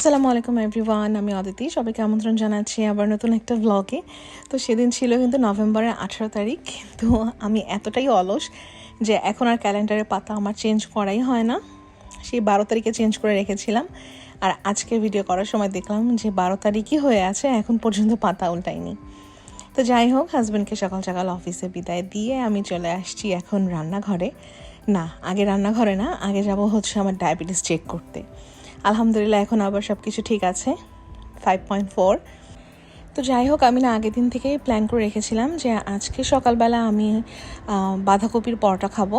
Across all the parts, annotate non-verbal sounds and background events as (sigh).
আসসালামু আলাইকুম এভরিওয়ান আমি অদিতি। সবাইকে আমন্ত্রণ জানাচ্ছি আবার নতুন একটা ব্লগে তো সেদিন ছিল কিন্তু নভেম্বরের আঠারো তারিখ। তো আমি এতটাই অলস যে এখন আর ক্যালেন্ডারের পাতা আমার চেঞ্জ করাই হয় না। সেই বারো তারিখে চেঞ্জ করে রেখেছিলাম। আর আজকে ভিডিও করার সময় দেখলাম যে বারো তারিখই হয়ে আছে, এখন পর্যন্ত পাতা উল্টাইনি তো যাই হোক হাজব্যান্ডকে সকাল সকাল অফিসে বিদায় দিয়ে আমি চলে আসছি এখন রান্নাঘরে। না, আগে রান্নাঘরে না, আগে যাব হচ্ছে আমার ডায়াবেটিস চেক করতে। আলহামদুলিল্লাহ, এখন আবার সব কিছু ঠিক আছে ফাইভ পয়েন্ট ফোর তো যাই হোক, আমি না আগের দিন থেকেই প্ল্যান করে রেখেছিলাম যে আজকে সকালবেলা আমি বাঁধাকপির পরোটা খাব।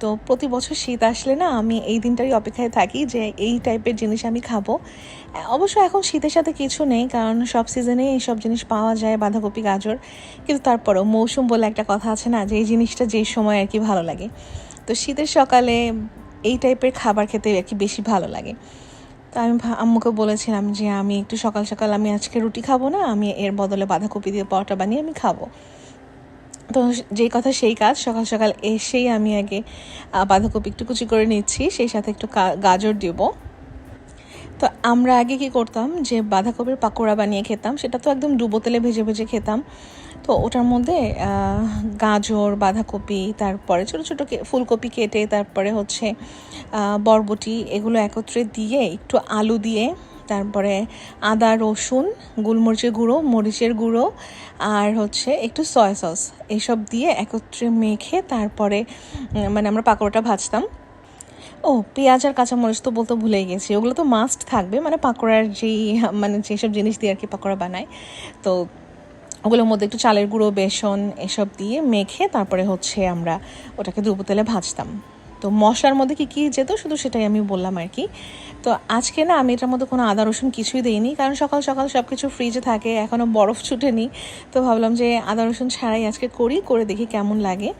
তো প্রতি বছর শীত আসলে না আমি এই দিনটারই অপেক্ষায় থাকি যে এই টাইপের জিনিস আমি খাব। অবশ্য এখন শীতের সাথে কিছু নেই, কারণ সব সিজনে এইসব জিনিস পাওয়া যায়, বাঁধাকপি, গাজর। কিন্তু তারপরেও মৌসুম বলে একটা কথা আছে না, যে এই জিনিসটা যেই সময় আর কি ভালো লাগে। তো শীতের সকালে এই টাইপের খাবার খেতে আর কি বেশি ভালো লাগে। তো আমি আম্মুকে বলেছিলাম যে, আমি একটু সকাল সকাল আমি আজকে রুটি খাব না, আমি এর বদলে বাঁধাকপি দিয়ে পরোটা বানিয়ে আমি খাব। তো যেই কথা সেই কাজ, সকাল সকাল এসেই আমি আগে বাঁধাকপি একটু কুচি করে নিচ্ছি, সেই সাথে একটু গাজর দেবো। তো আমরা আগে কি করতাম যে, বাঁধাকপির পাকোড়া বানিয়ে খেতাম, সেটা তো একদম ডুবো তেলে ভেজে ভেজে খেতাম। তো ওটার মধ্যে গাজর, বাঁধাকপি, তারপরে ছোটো ছোটো ফুলকপি কেটে, তারপরে হচ্ছে বরবটি, এগুলো একত্রে দিয়ে একটু আলু দিয়ে, তারপরে আদা, রসুন, গোলমরিচের গুঁড়ো, মরিচের গুঁড়ো, আর হচ্ছে একটু সয়া সস এইসব দিয়ে একত্রে মেখে তারপরে মানে আমরা পাকোড়াটা ভাজতাম। ও, পেঁয়াজ আর কাঁচামরিচ তো বলতে ভুলেই গেছি, ওগুলো তো মাস্ট থাকবে মানে পাকোড়ার যেই মানে যেসব জিনিস দিয়ে আর কি পাকোড়া বানায়, তো ওগুলোর মধ্যে একটু চালের গুঁড়ো, বেসন এসব দিয়ে মেখে তারপরে হচ্ছে আমরা ওটাকে দুপুর তেলে ভাজতাম। তো মশলার মধ্যে কি কী যেত শুধু সেটাই আমি বললাম আর কি। তো আজকে না আমি এটার মধ্যে কোনো আদা, রসুন কিছুই দিইনি কারণ সকাল সকাল সব কিছু ফ্রিজে থাকে এখনও বরফ ছুটেনি। তো ভাবলাম যে আদা, রসুন ছাড়াই আজকে করি, করে দেখি কেমন লাগে।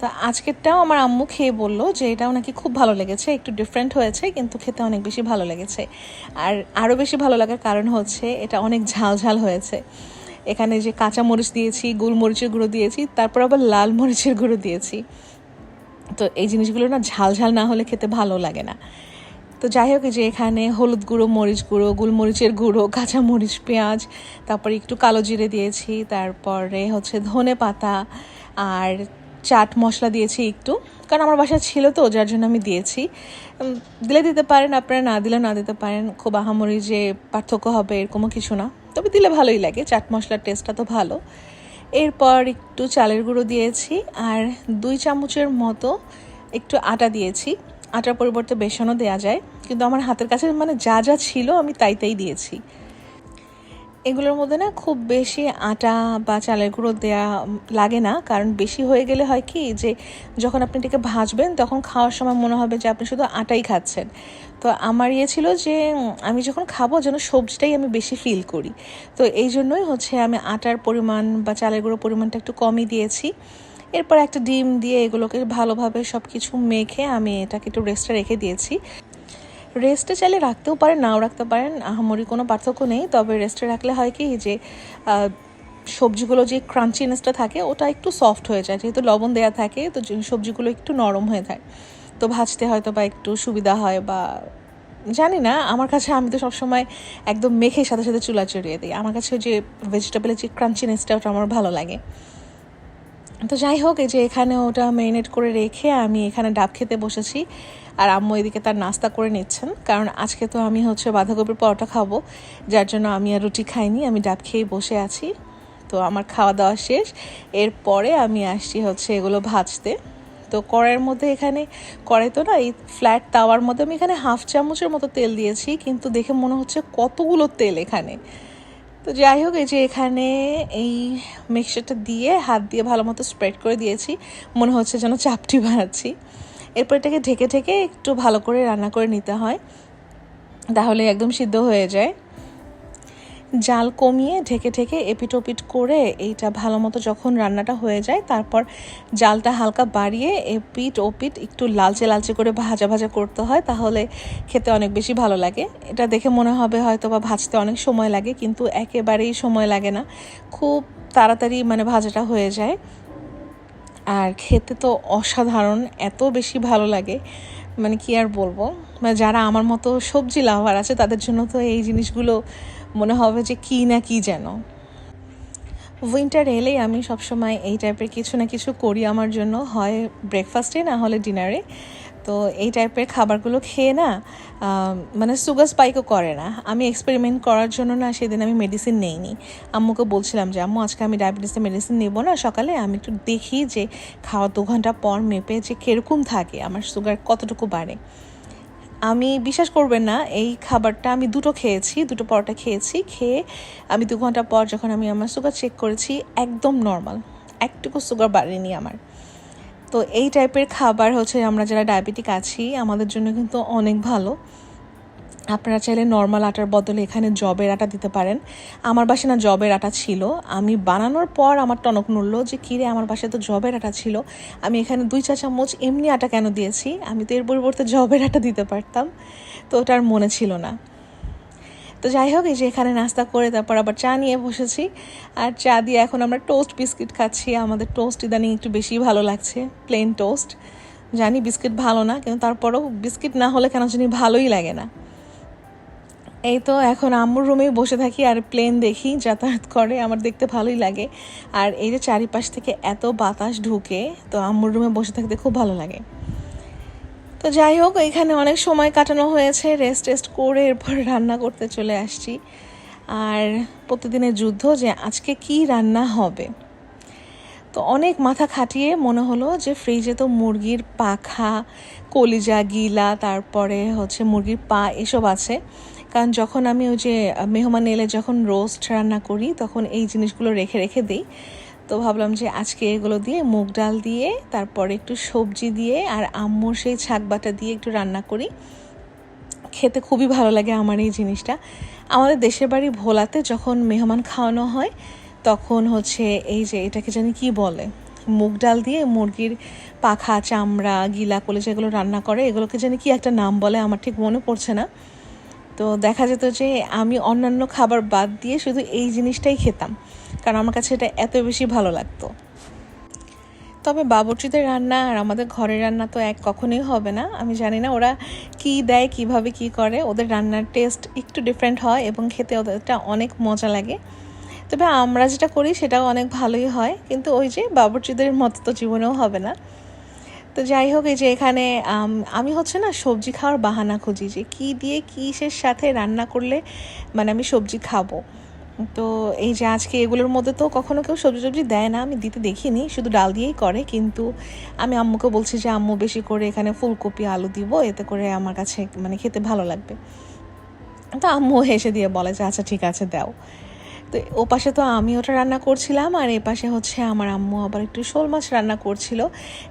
তা আজকেরটাও আমার আম্মু খেয়ে বলল যে এটাও নাকি খুব ভালো লেগেছে, একটু ডিফারেন্ট হয়েছে কিন্তু খেতে অনেক বেশি ভালো লেগেছে। আর আরও বেশি ভালো লাগার কারণ হচ্ছে এটা অনেক ঝাল ঝাল হয়েছে। এখানে যে কাঁচা মরিচ দিয়েছি গোলমরিচের গুঁড়ো দিয়েছি, তারপর আবার লাল মরিচের গুঁড়ো দিয়েছি। তো এই জিনিসগুলো না ঝাল ঝাল না হলে খেতে ভালো লাগে না। তো যাই হোক যে এখানে হলুদ গুঁড়ো, মরিচ গুঁড়ো গোলমরিচের গুঁড়ো, কাঁচা মরিচ, পেঁয়াজ, তারপরে একটু কালো জিরে দিয়েছি, তারপরে হচ্ছে ধনে পাতা আর চাট মশলা দিয়েছি একটু। কারণ আমার বাসা ছিল তো, যার জন্য আমি দিয়েছি। দিলে দিতে পারেন, আপনারা না দিলে না দিতে পারেন, খুব আহামরি যে পার্থক্য হবে এরকমও কিছু না। তবে দিলে ভালোই লাগে, চাট মশলার টেস্টটা তো ভালো। এরপর একটু চালের গুঁড়ো দিয়েছি আর দুই চামচের মতো একটু আটা দিয়েছি। আটার পরিবর্তে বেসনও দেওয়া যায়, কিন্তু আমার হাতের কাছে মানে যা যা ছিল আমি তাই তাই দিয়েছি। এগুলোর মধ্যে না খুব বেশি আটা বা চালের গুঁড়ো দেওয়া লাগে না, কারণ বেশি হয়ে গেলে হয় কি যে যখন আপনি এটাকে ভাজবেন তখন খাওয়ার সময় মনে হবে যে আপনি শুধু আটাই খাচ্ছেন। তো আমার ইয়ে ছিল যে আমি যখন খাব যেন সবজিটাই আমি বেশি ফিল করি। তো এই জন্যই হচ্ছে আমি আটার পরিমাণ বা চালের গুঁড়ো পরিমাণটা একটু কমই দিয়েছি। এরপর একটা ডিম দিয়ে এগুলোকে ভালোভাবে সব কিছু মেখে আমি এটাকে একটু রেস্টে রেখে দিয়েছি। রেস্টে চাইলে রাখতেও পারেন, নাও রাখতে পারেন, আহামরি কোনো পার্থক্য নেই। তবে রেস্টে রাখলে হয় কি, যে সবজিগুলো যে ক্রাঞ্চিনেসটা থাকে, ওটা একটু সফট হয়ে যায়। যেহেতু লবণ দেওয়া থাকে, তো সবজিগুলো একটু নরম হয়ে যায় তো ভাজতে হয়তো বা একটু সুবিধা হয় বা জানি না, আমার কাছে আমি তো সবসময় একদম মেখে সাথে সাথে চুলা চড়িয়ে দিই। আমার কাছে যে ভেজিটেবলের যে ক্রাঞ্চিনেসটা ওটা আমার ভালো লাগে। তো যাই হোক, এই যে এখানে ওটা মেরিনেট করে রেখে আমি এখানে ডাব খেতে বসেছি। আর আম্মু এদিকে তার নাস্তা করে নিচ্ছেন। কারণ আজকে তো আমি হচ্ছে বাঁধাকপির পরোটা খাব, যার জন্য আমি আর রুটি খাইনি, আমি ডাব খেয়ে বসে আছি। তো আমার খাওয়া দাওয়া শেষ। এরপরে আমি আসছি হচ্ছে এগুলো ভাজতে। তো কড়াইয়ের মধ্যে এখানে, কড়াই তো না, এই ফ্ল্যাট তাওয়ার মধ্যে আমি এখানে হাফ চামচের মতো তেল দিয়েছি, কিন্তু দেখে মনে হচ্ছে কতগুলো তেল এখানে। তো যাই হোক, এই যে এখানে এই মিক্সচারটা দিয়ে হাত দিয়ে ভালো মতো স্প্রেড করে দিয়েছি। মনে হচ্ছে যেন চাপটি বানাচ্ছি এরপর এটাকে ঢেকে ঢেকে একটু ভালো করে রান্না করে নিতে হয়, তাহলে একদম সিদ্ধ হয়ে যায়। জাল কমিয়ে ঢেকে ঢেকে এপিট ওপিট করে এইটা ভালো মতো যখন রান্নাটা হয়ে যায়, তারপর জালটা হালকা বাড়িয়ে এপিট ওপিট একটু লালচে লালচে করে ভাজা ভাজা করতে হয়, তাহলে খেতে অনেক বেশি ভালো লাগে। এটা দেখে মনে হবে হয়তো বা ভাজতে অনেক সময় লাগে, কিন্তু একেবারেই সময় লাগে না। খুব তাড়াতাড়ি মানে ভাজাটা হয়ে যায়। আর খেতে তো অসাধারণ, এত বেশি ভালো লাগে। মানে কি আর বলব? মানে যারা আমার মতো সবজি লাভার আছে, তাদের জন্য তো এই জিনিসগুলো মনে হবে যে কি না কি যেন। উইন্টার এলেই আমি সবসময় এই টাইপের কিছু না কিছু করি আমার জন্য। হয় ব্রেকফাস্টে না হলে ডিনারে তো এই টাইপের খাবারগুলো খেয়ে না মানে সুগার স্পাইকও করে না। আমি এক্সপেরিমেন্ট করার জন্য না সেদিন আমি মেডিসিন নেইনি। আম্মুকে বলছিলাম যে, আম্মু, আজকে আমি ডায়াবেটিসের মেডিসিন নেব না সকালে। আমি একটু দেখি যে খাওয়া দু ঘণ্টা পর মেপে যে কীরকম থাকে, আমার সুগার কতটুকু বাড়ে। আমি বিশ্বাস করবেন না, এই খাবারটা আমি দুটো খেয়েছি, দুটো পরোটা খেয়েছি, খেয়ে আমি দু ঘণ্টা পর যখন আমি আমার সুগার চেক করেছি, একদম নর্মাল একটুকু সুগার বাড়েনি আমার। তো এই টাইপের খাবার হচ্ছে আমরা যারা ডায়াবেটিক আছি, আমাদের জন্য কিন্তু অনেক ভালো। আপনারা চাইলে নর্মাল আটার বদলে এখানে জবের আটা দিতে পারেন। আমার বাসে না জবের আটা ছিল। আমি বানানোর পর আমার টনক নড়ল যে, কিরে, আমার বাসায় তো জবের আটা ছিল। আমি এখানে দুই চা চামচ এমনি আটা কেন দিয়েছি? আমি তো এর পরিবর্তে জবের আটা দিতে পারতাম। তো ওটার মনে ছিল না। তো যাই হোক, এই যে এখানে নাস্তা করে তারপর আবার চা নিয়ে বসেছি। আর চা দিয়ে এখন আমরা টোস্ট বিস্কিট খাচ্ছি। আমাদের টোস্ট ইদানিং একটু বেশি ভালো লাগছে প্লেন টোস্ট জানি বিস্কিট ভালো না, কিন্তু তারপরেও বিস্কিট না হলে কেন জানি ভালোই লাগে না। এই তো এখন আম্মুর রুমেই বসে থাকি আর প্লেন দেখি, যাতায়াত করে, আমার দেখতে ভালোই লাগে। আর এই যে চারিপাশ থেকে এত বাতাস ঢুকে, তো আম্মুর রুমে বসে থাকতে খুব ভালো লাগে। তো যাই হোক, এখানে অনেক সময় কাটানো হয়েছে রেস্ট টেস্ট করে এরপর (laughs) রান্না করতে চলে আসছি। আর প্রতিদিনের যুদ্ধ যে আজকে কি রান্না হবে? তো অনেক মাথা খাটিয়ে মনে হলো যে ফ্রিজে তো মুরগির পাখা, কলিজা, গিলা, তারপরে হচ্ছে মুরগির পা, এসব আছে। কারণ যখন আমি ওই যে মেহমান এলে যখন রোস্ট রান্না করি, তখন এই জিনিসগুলো রেখে রেখে দিই। তো ভাবলাম যে আজকে এগুলো দিয়ে মুগ ডাল দিয়ে, তারপরে একটু সবজি দিয়ে আর আম্মুর সেই ছাক বাটা দিয়ে একটু রান্না করি। খেতে খুবই ভালো লাগে আমার এই জিনিসটা। আমাদের দেশের বাড়ি ভোলাতে যখন মেহমান খাওয়ানো হয়, তখন হচ্ছে এই যে এটাকে জানি কি বলে? মুগ ডাল দিয়ে মুরগির পাখা, চামড়া, গিলা কলে যেগুলো রান্না করে। এগুলোকে জানি কি একটা নাম বলে, আমার ঠিক মনে পড়ছে না। তো দেখা যেত যে আমি অন্যান্য খাবার বাদ দিয়ে শুধু এই জিনিসটাই খেতাম, কারণ আমার কাছে এটা এত বেশি ভালো লাগতো। তবে বাবুর্চিদের রান্না আর আমাদের ঘরের রান্না তো এক কখনোই হবে না। আমি জানি না ওরা কি দেয়, কীভাবে কি করে। ওদের রান্নার টেস্ট একটু ডিফারেন্ট হয় এবং খেতে ওদেরটা অনেক মজা লাগে। তবে আমরা যেটা করি সেটাও অনেক ভালোই হয়। কিন্তু ওই যে বাবুর্চিদের মতো তো জীবনেও হবে না। তো যাই হোক, এই যে এখানে, আমি হচ্ছে না সবজি খাওয়ার বাহানা খুঁজি যে কী দিয়ে কিসের সাথে রান্না করলে মানে আমি সবজি খাব। তো এই যে আজকে এগুলোর মধ্যে তো কখনো কেউ সবজি সবজি দেয় না, আমি দিতে দেখিনি, শুধু ডাল দিয়েই করে, কিন্তু আমি আম্মুকে বলছি যে, আম্মু, বেশি করে এখানে ফুলকপি, আলু দিব, এতে করে আমার কাছে মানে খেতে ভালো লাগবে। তো আম্মু হেসে দিয়ে বলে যে আচ্ছা ঠিক আছে, দাও। তো ও পাশে তো আমি ওটা রান্না করছিলাম, আর এ পাশে হচ্ছে আমার আম্মু আবার একটু শোল মাছ রান্না করছিল।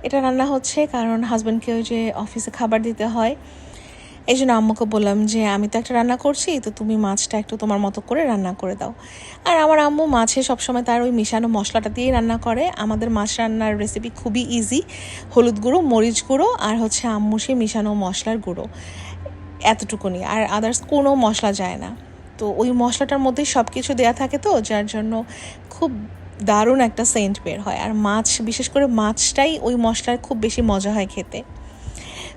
এটা রান্না হচ্ছে কারণ হাজব্যান্ডকে ওই যে অফিসে খাবার দিতে হয়। এই জন্য আম্মুকে বললাম যে, আমি তো একটা রান্না করছি, তো তুমি মাছটা একটু তোমার মতো করে রান্না করে দাও। আর আমার আম্মু মাছে সবসময় তার ওই মিশানো মশলাটা দিয়েই রান্না করে। আমাদের মাছ রান্নার রেসিপি খুবই ইজি হলুদ গুঁড়ো, মরিচ গুঁড়ো, আর হচ্ছে আম্মু সেই মিশানো মশলার গুঁড়ো। এতটুকুনি, আর আদার্স কোনো মশলা যায় না। তো ওই মশলাটার মধ্যেই সব কিছু দেওয়া থাকে তো, যার জন্য খুব দারুণ একটা সেন্ট বের হয়। আর মাছ, বিশেষ করে মাছটাই ওই মশলার খুব বেশি মজা হয় খেতে।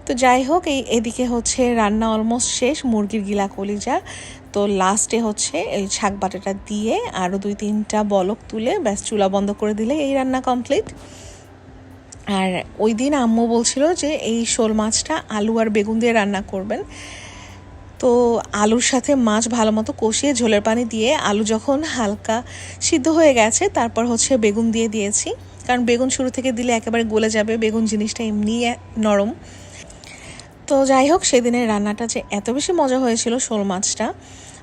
তো যাই হোক, এই এদিকে হচ্ছে রান্না অলমোস্ট শেষ, মুরগির গিলা কলিজা। তো লাস্টে হচ্ছে এই শাক বাটাটা দিয়ে আরও দুই তিনটা বলক তুলে ব্যাস চুলা বন্ধ করে দিলে এই রান্না কমপ্লিট আর ওই দিন আম্মু বলছিল যে এই শোল মাছটা আলু আর বেগুন দিয়ে রান্না করবেন। তো আলুর সাথে মাছ ভালো মতো কষিয়ে ঝোলের পানি দিয়ে আলু যখন হালকা সিদ্ধ হয়ে গেছে, তারপর হচ্ছে বেগুন দিয়ে দিয়েছি। কারণ বেগুন শুরু থেকে দিলে একেবারে গলে যাবে, বেগুন জিনিসটা এমনি নরম। তো যাই হোক, সেদিনের রান্নাটা যে এত বেশি মজা হয়েছিল শোল মাছটা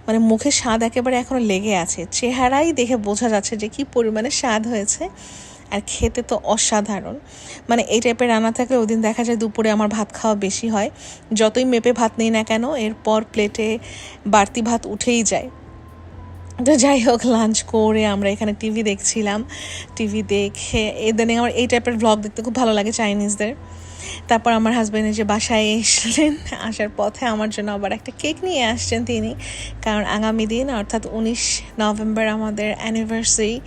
মানে মুখে স্বাদ একেবারে এখনও লেগে আছে। চেহারাই দেখে বোঝা যাচ্ছে যে কি পরিমাণে স্বাদ হয়েছে। আর খেতে তো অসাধারণ। মানে এই টাইপের রান্না থাকলে ওদিন দেখা যায় দুপুরে আমার ভাত খাওয়া বেশি হয়। যতই মেপে ভাত নেই না কেন, এরপর প্লেটে বাড়তি ভাত উঠেই যায়। তো যাই হোক লাঞ্চ করে আমরা এখানে টিভি দেখছিলাম। টিভি দেখে এদিনে আমার এই টাইপের ব্লগ দেখতে খুব ভালো লাগে চাইনিজদের তারপর আমার হাজব্যান্ড যে বাসায় এসলেন। আসার পথে আমার জন্য আবার একটা কেক নিয়ে আসছেন তিনি। কারণ আগামী দিন, অর্থাৎ উনিশ নভেম্বর আমাদের অ্যানিভার্সারি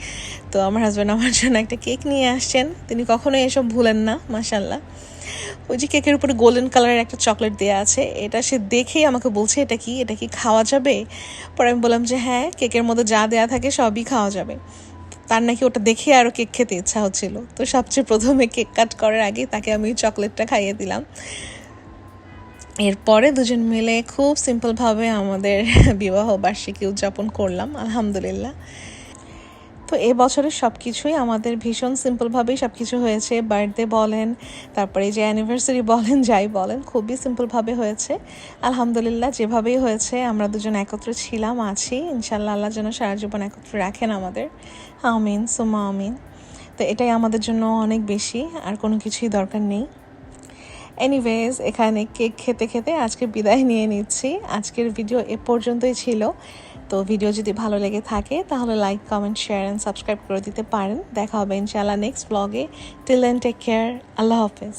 তো আমার হাজব্যান্ড আমার জন্য একটা কেক নিয়ে আসছেন। তিনি কখনোই এসব ভুলেন না মাসাল্লাহ ওই যে কেকের উপরে গোল্ডেন কালারের একটা চকলেট দেওয়া আছে, এটা সে দেখেই আমাকে বলছে, এটা কি? এটা কি খাওয়া যাবে? পরে আমি বললাম যে হ্যাঁ কেকের মধ্যে যা দেওয়া থাকে সবই খাওয়া যাবে। তার নাকি ওটা দেখে আরও কেক খেতে ইচ্ছা হচ্ছিল। তো সবচেয়ে প্রথমে কেক কাট করার আগে তাকে আমি চকলেটটা খাইয়ে দিলাম। এরপরে দুজন মিলে খুব সিম্পলভাবে আমাদের (laughs) বিবাহ বার্ষিকী উদযাপন করলাম, আলহামদুলিল্লাহ। তো এ বছরের সব কিছুই আমাদের ভীষণ সিম্পলভাবেই সব কিছু হয়েছে। বার্থডে বলেন, তারপরে যে অ্যানিভার্সারি বলেন, যাই বলেন, খুবই সিম্পলভাবে হয়েছে। আলহামদুলিল্লাহ, যেভাবেই হয়েছে, আমরা দুজন একত্রে ছিলাম, আছি। ইনশাল্লাহ আল্লাহ যেন সারা জীবন একত্রে রাখেন আমাদের। আমিন সুমা আমিন। তো এটাই আমাদের জন্য অনেক বেশি, আর কোনো কিছুই দরকার নেই। এনিওয়েজ এখানে কেক খেতে খেতে আজকে বিদায় নিয়ে নিচ্ছি। আজকের ভিডিও এ পর্যন্তই ছিল। তো ভিডিও যদি ভালো লেগে থাকে, তাহলে like comment share and subscribe করে দিতে পারেন। দেখা হবে ইনশাআল্লাহ নেক্সট ব্লগে টিল দেন টেক কেয়ার আল্লাহ হাফেজ।